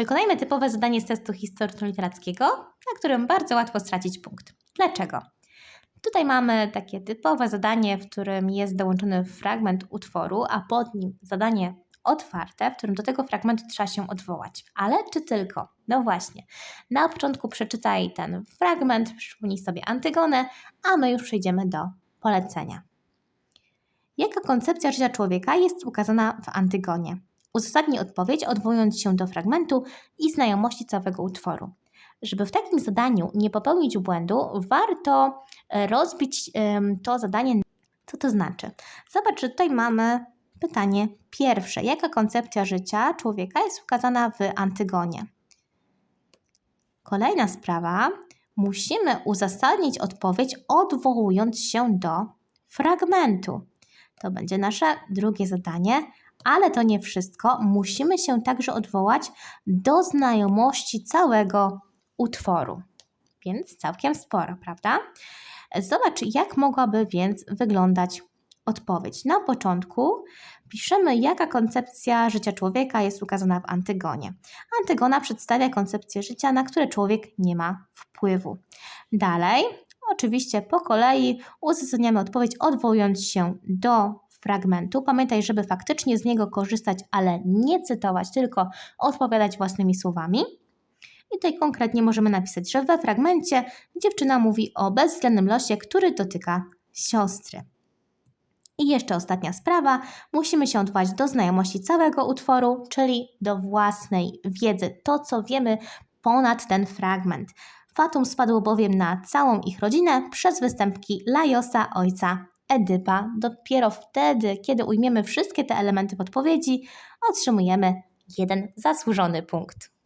Wykonajmy typowe zadanie z testu historyczno-literackiego, na którym bardzo łatwo stracić punkt. Dlaczego? Tutaj mamy takie typowe zadanie, w którym jest dołączony fragment utworu, a pod nim zadanie otwarte, w którym do tego fragmentu trzeba się odwołać. Ale czy tylko? No właśnie. Na początku przeczytaj ten fragment, przypomnij sobie Antygonę, a my już przejdziemy do polecenia. Jaka koncepcja życia człowieka jest ukazana w Antygonie? Uzasadnij odpowiedź, odwołując się do fragmentu i znajomości całego utworu. Żeby w takim zadaniu nie popełnić błędu, warto e, rozbić to zadanie. Co to znaczy? Zobacz, że tutaj mamy pytanie pierwsze. Jaka koncepcja życia człowieka jest ukazana w Antygonie? Kolejna sprawa. Musimy uzasadnić odpowiedź, odwołując się do fragmentu. To będzie nasze drugie zadanie, ale to nie wszystko. Musimy się także odwołać do znajomości całego utworu. Więc całkiem sporo, prawda? Zobacz, jak mogłaby więc wyglądać odpowiedź. Na początku piszemy, jaka koncepcja życia człowieka jest ukazana w Antygonie. Antygona przedstawia koncepcję życia, na które człowiek nie ma wpływu. Dalej, oczywiście po kolei uzasadniamy odpowiedź, odwołując się do fragmentu. Pamiętaj, żeby faktycznie z niego korzystać, ale nie cytować, tylko odpowiadać własnymi słowami. I tutaj konkretnie możemy napisać, że we fragmencie dziewczyna mówi o bezwzględnym losie, który dotyka siostry. I jeszcze ostatnia sprawa, musimy się odwołać do znajomości całego utworu, czyli do własnej wiedzy, to co wiemy ponad ten fragment. Fatum spadło bowiem na całą ich rodzinę przez występki Lajosa, ojca Edypa. Dopiero wtedy, kiedy ujmiemy wszystkie te elementy w odpowiedzi, otrzymujemy jeden zasłużony punkt.